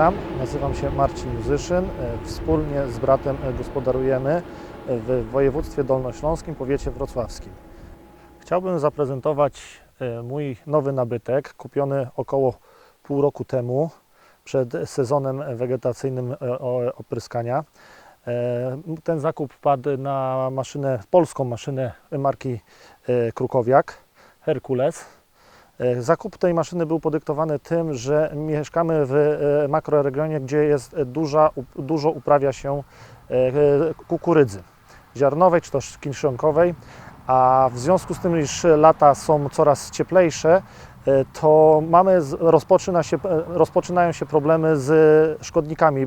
witam. Nazywam się Marcin Juzyszyn. E, Wspólnie z bratem e, gospodarujemy w województwie dolnośląskim, powiecie wrocławskim. Chciałbym zaprezentować e, mój nowy nabytek, kupiony około pół roku temu, przed sezonem wegetacyjnym e, opryskania. E, Ten zakup padł na maszynę, polską maszynę marki e, Krukowiak, Herkules. E, Zakup tej maszyny był podyktowany tym, że mieszkamy w e, makroregionie, gdzie jest duża, dużo uprawia się e, kukurydzy ziarnowej czy też kiszonkowej, a w związku z tym, iż lata są coraz cieplejsze, to mamy, rozpoczyna się, rozpoczynają się problemy z szkodnikami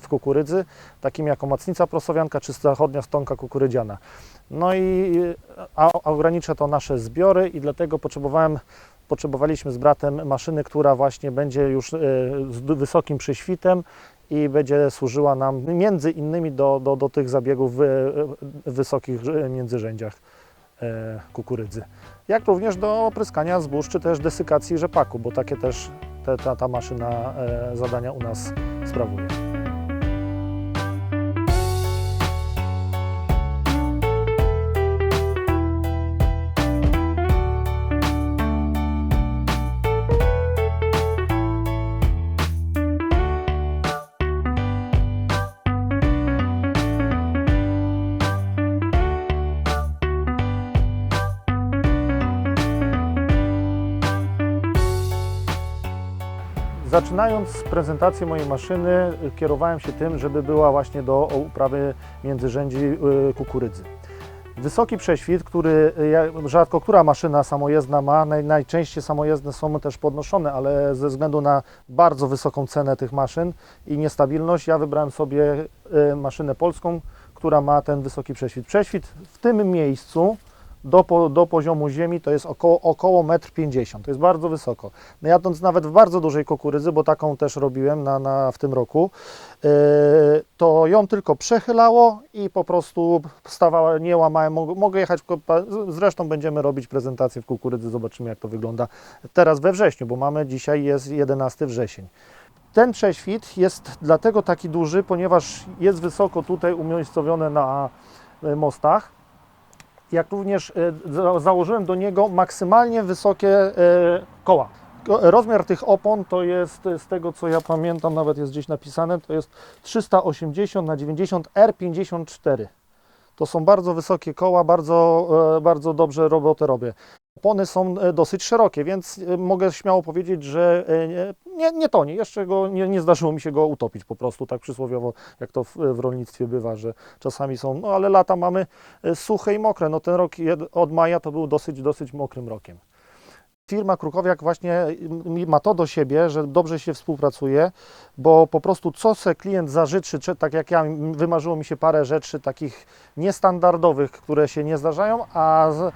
w kukurydzy, takimi jak omacnica prosowianka czy zachodnia stonka kukurydziana. No i a, a ogranicza to nasze zbiory i dlatego potrzebowałem, potrzebowaliśmy z bratem maszyny, która właśnie będzie już e, z wysokim prześwitem i będzie służyła nam między innymi do, do, do tych zabiegów w, wysokich e, międzyrzędziach e, kukurydzy. Jak również do opryskania zbóż czy też desykacji rzepaku, bo takie też te, ta, ta maszyna zadania u nas sprawuje. Zaczynając prezentację mojej maszyny, y, kierowałem się tym, żeby była właśnie do uprawy międzyrzędzi y, kukurydzy. Wysoki prześwit, który y, rzadko która maszyna samojezdna ma, naj, najczęściej samojezdne są też podnoszone, ale ze względu na bardzo wysoką cenę tych maszyn i niestabilność, ja wybrałem sobie maszynę polską, która ma ten wysoki prześwit. Prześwit w tym miejscu do, do poziomu ziemi to jest około, około 1,50 m. To jest bardzo wysoko. No jadąc nawet w bardzo dużej kukurydzy, bo taką też robiłem na, na, w tym roku, yy, to ją tylko przechylało i po prostu stawała, nie łamałem. Mogę, jechać, zresztą będziemy robić prezentację w kukurydzy, zobaczymy jak to wygląda teraz we wrześniu, bo mamy dzisiaj jest 11 wrzesień. Ten prześwit jest dlatego taki duży, ponieważ jest wysoko tutaj umiejscowione na e, mostach, jak również e, za- założyłem do niego maksymalnie wysokie e, koła. Ko- Rozmiar tych opon to jest, z tego co ja pamiętam, nawet jest gdzieś napisane, to jest 380 na 90 R54. To są bardzo wysokie koła, bardzo, e, bardzo dobrze robotę robię. Opony są e, dosyć szerokie, więc e, mogę śmiało powiedzieć, że e, nie- nie, nie tonie. Jeszcze go, nie, nie zdarzyło mi się go utopić po prostu, tak przysłowiowo, jak to w, w rolnictwie bywa, że czasami są, no ale lata mamy suche i mokre. No ten rok od maja to był dosyć, dosyć mokrym rokiem. Firma Krukowiak właśnie ma to do siebie, że dobrze się współpracuje, bo po prostu co se klient zażyczy, czy tak jak ja, wymarzyło mi się parę rzeczy takich niestandardowych, które się nie zdarzają, a z,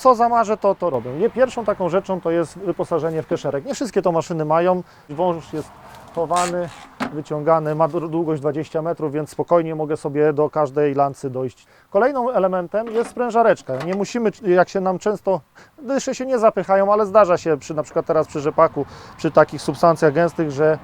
co zamarzę, to to robię. Nie, Pierwszą taką rzeczą to jest wyposażenie w kesherek. Nie wszystkie to maszyny mają. Wąż jest chowany, wyciągany, ma dłu- długość 20 metrów, więc spokojnie mogę sobie do każdej lancy dojść. Kolejnym elementem jest sprężareczka. Nie musimy, jak się nam często, dysze się nie zapychają, ale zdarza się, przy, na przykład teraz przy rzepaku, przy takich substancjach gęstych, że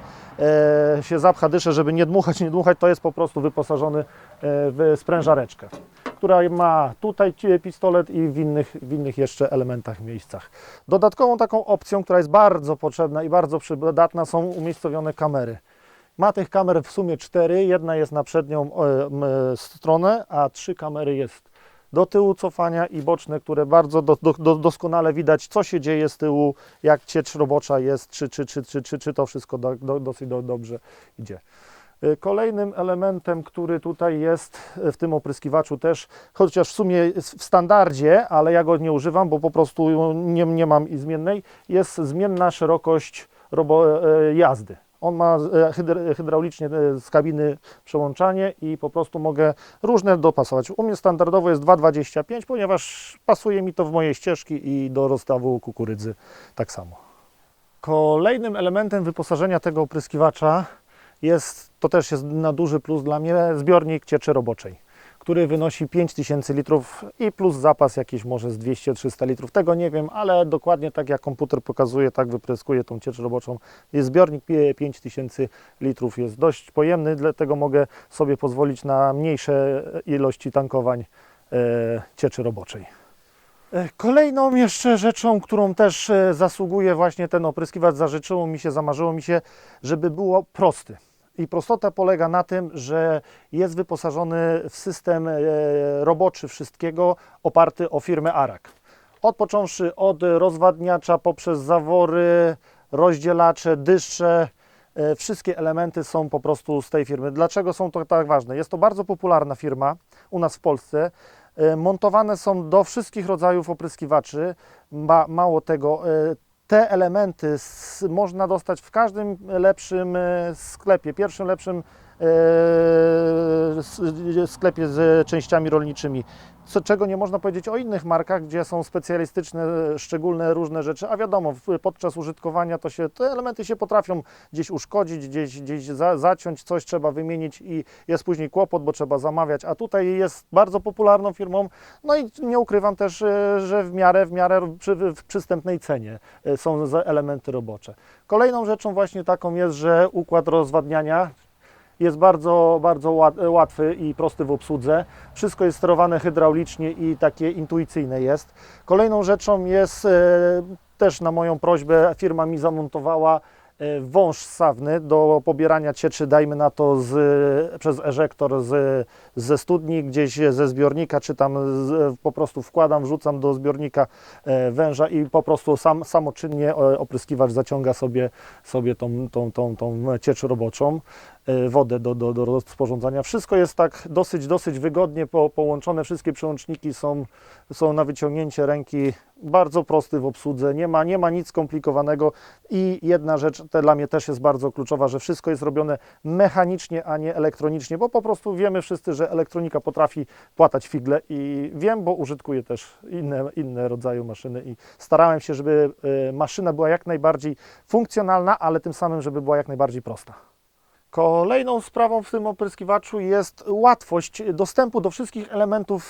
e, się zapcha dyszę, żeby nie dmuchać, nie dmuchać, to jest po prostu wyposażony e, w sprężareczkę która ma tutaj pistolet i w innych, w innych jeszcze elementach, miejscach. Dodatkową taką opcją, która jest bardzo potrzebna i bardzo przydatna, są umiejscowione kamery. Ma tych kamer w sumie cztery, jedna jest na przednią e, m, stronę, a trzy kamery jest do tyłu cofania i boczne, które bardzo do, do, doskonale widać, co się dzieje z tyłu, jak ciecz robocza jest, czy, czy, czy, czy, czy, czy to wszystko do, do, dosyć do, dobrze idzie. Y, Kolejnym elementem, który tutaj jest y, w tym opryskiwaczu też, chociaż w sumie w standardzie, ale ja go nie używam, bo po prostu nie, nie mam i zmiennej, jest zmienna szerokość robo, e, jazdy. On ma e, hydr, hydraulicznie e, z kabiny przełączanie i po prostu mogę różne dopasować. U mnie standardowo jest 2,25, ponieważ pasuje mi to w moje ścieżki i do rozstawu kukurydzy tak samo. Kolejnym elementem wyposażenia tego opryskiwacza jest, to też jest na duży plus dla mnie, zbiornik cieczy roboczej, który wynosi 5000 litrów i plus zapas jakiś może z 200-300 litrów. Tego nie wiem, ale dokładnie tak jak komputer pokazuje, tak wypryskuje tą ciecz roboczą. Jest zbiornik pie- 5000 litrów, jest dość pojemny, dlatego mogę sobie pozwolić na mniejsze ilości tankowań e, cieczy roboczej. E, Kolejną jeszcze rzeczą, którą też e, zasługuje właśnie ten opryskiwacz, zażyczyło mi się, zamarzyło mi się, żeby było prosty. I prostota polega na tym, że jest wyposażony w system e, roboczy wszystkiego oparty o firmę Arak. Od począwszy od rozwadniacza poprzez zawory, rozdzielacze, dysze, wszystkie elementy są po prostu z tej firmy. Dlaczego są to tak ważne? Jest to bardzo popularna firma u nas w Polsce. E, Montowane są do wszystkich rodzajów opryskiwaczy. Ma, mało tego, e, te elementy można dostać w każdym lepszym e, sklepie, pierwszym lepszym sklepie z częściami rolniczymi. Co, czego nie można powiedzieć o innych markach, gdzie są specjalistyczne, szczególne różne rzeczy, a wiadomo, podczas użytkowania to się, te elementy się potrafią gdzieś uszkodzić, gdzieś, gdzieś za, zaciąć, coś trzeba wymienić i jest później kłopot, bo trzeba zamawiać, a tutaj jest bardzo popularną firmą, no i nie ukrywam też, e, że w miarę, w miarę przy, w przystępnej cenie e, są elementy robocze. Kolejną rzeczą właśnie taką jest, że układ rozwadniania jest bardzo, bardzo łat- łatwy i prosty w obsłudze. Wszystko jest sterowane hydraulicznie i takie intuicyjne jest. Kolejną rzeczą jest e, też na moją prośbę firma mi zamontowała e, wąż ssawny do pobierania cieczy, dajmy na to z, przez eżektor z, ze studni, gdzieś ze zbiornika, czy tam z, po prostu wkładam, wrzucam do zbiornika e, węża i po prostu sam, samoczynnie opryskiwacz zaciąga sobie, sobie tą, tą, tą, tą ciecz roboczą wodę do, do, do rozporządzania. Wszystko jest tak dosyć, dosyć wygodnie po, połączone. Wszystkie przełączniki są, są na wyciągnięcie ręki. Bardzo prosty w obsłudze. Nie ma, nie ma nic skomplikowanego. I jedna rzecz te dla mnie też jest bardzo kluczowa, że wszystko jest robione mechanicznie, a nie elektronicznie, bo po prostu wiemy wszyscy, że elektronika potrafi płatać figle i wiem, bo użytkuję też inne, inne rodzaje maszyny i starałem się, żeby e, maszyna była jak najbardziej funkcjonalna, ale tym samym, żeby była jak najbardziej prosta. Kolejną sprawą w tym opryskiwaczu jest łatwość dostępu do wszystkich elementów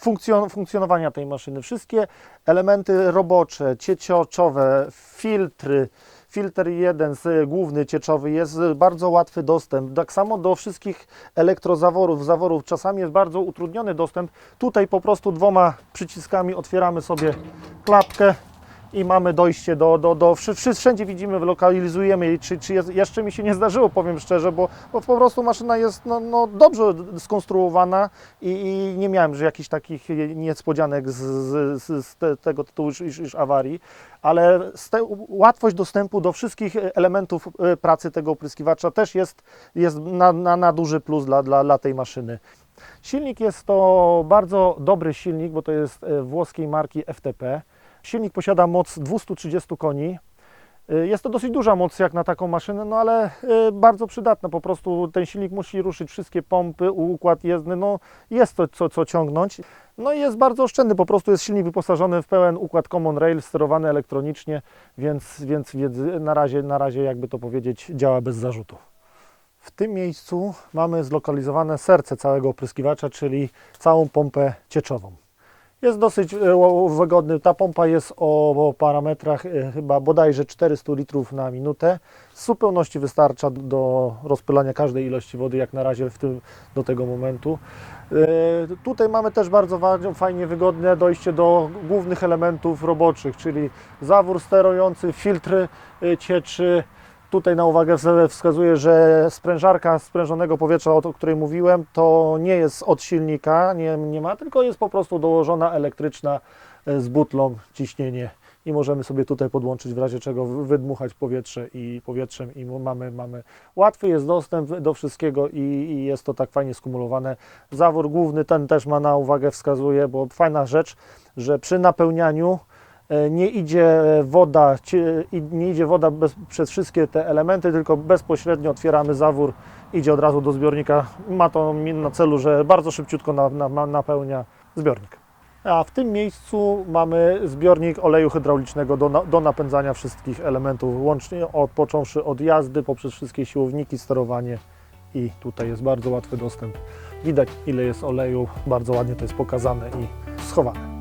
funkcjon- funkcjonowania tej maszyny. Wszystkie elementy robocze, ciecioczowe, filtry, filtr jeden główny cieczowy jest bardzo łatwy dostęp. Tak samo do wszystkich elektrozaworów, zaworów. Czasami jest bardzo utrudniony dostęp. Tutaj po prostu dwoma przyciskami otwieramy sobie klapkę i mamy dojście do, do, do wszędzie widzimy, lokalizujemy jej, czy, czy jest, jeszcze mi się nie zdarzyło, powiem szczerze, bo, bo po prostu maszyna jest no, no, dobrze skonstruowana i, i nie miałem że jakichś takich niespodzianek z, z, z, z te, tego tytułu iż, iż, iż awarii, ale łatwość dostępu do wszystkich elementów e, pracy tego opryskiwacza też jest, jest na, na, na duży plus dla, dla, dla tej maszyny. Silnik jest to bardzo dobry silnik, bo to jest e, włoskiej marki FTP. Silnik posiada moc 230 koni. Y, Jest to dosyć duża moc jak na taką maszynę, no ale y, bardzo przydatna. Po prostu ten silnik musi ruszyć wszystkie pompy, układ jezdny, no jest to co, co ciągnąć. No i jest bardzo oszczędny, po prostu jest silnik wyposażony w pełen układ Common Rail, sterowany elektronicznie, więc, więc, więc na, razie, na razie jakby to powiedzieć działa bez zarzutu. W tym miejscu mamy zlokalizowane serce całego opryskiwacza, czyli całą pompę cieczową. Jest dosyć e, wygodny. Ta pompa jest o, parametrach e, chyba bodajże 400 litrów na minutę. W zupełności wystarcza do rozpylania każdej ilości wody, jak na razie w tym, do tego momentu. E, Tutaj mamy też bardzo fajnie wygodne dojście do głównych elementów roboczych, czyli zawór sterujący, filtry cieczy. Tutaj na uwagę wskazuję, że sprężarka sprężonego powietrza, o której mówiłem, to nie jest od silnika, nie, nie ma, tylko jest po prostu dołożona elektryczna e, z butlą ciśnienie i możemy sobie tutaj podłączyć w razie czego wy- wydmuchać powietrze i powietrzem i mamy, mamy łatwy jest dostęp do wszystkiego i, i jest to tak fajnie skumulowane. Zawór główny ten też ma na uwagę wskazuje, bo fajna rzecz, że przy napełnianiu nie idzie woda, cie- i nie idzie woda bez, przez wszystkie te elementy, tylko bezpośrednio otwieramy zawór, idzie od razu do zbiornika. Ma to na celu, że bardzo szybciutko na, na, na, napełnia zbiornik. A w tym miejscu mamy zbiornik oleju hydraulicznego do, do napędzania wszystkich elementów, łącznie od, począwszy od jazdy, poprzez wszystkie siłowniki, sterowanie i tutaj jest bardzo łatwy dostęp Widać ile jest oleju, bardzo ładnie to jest pokazane i schowane.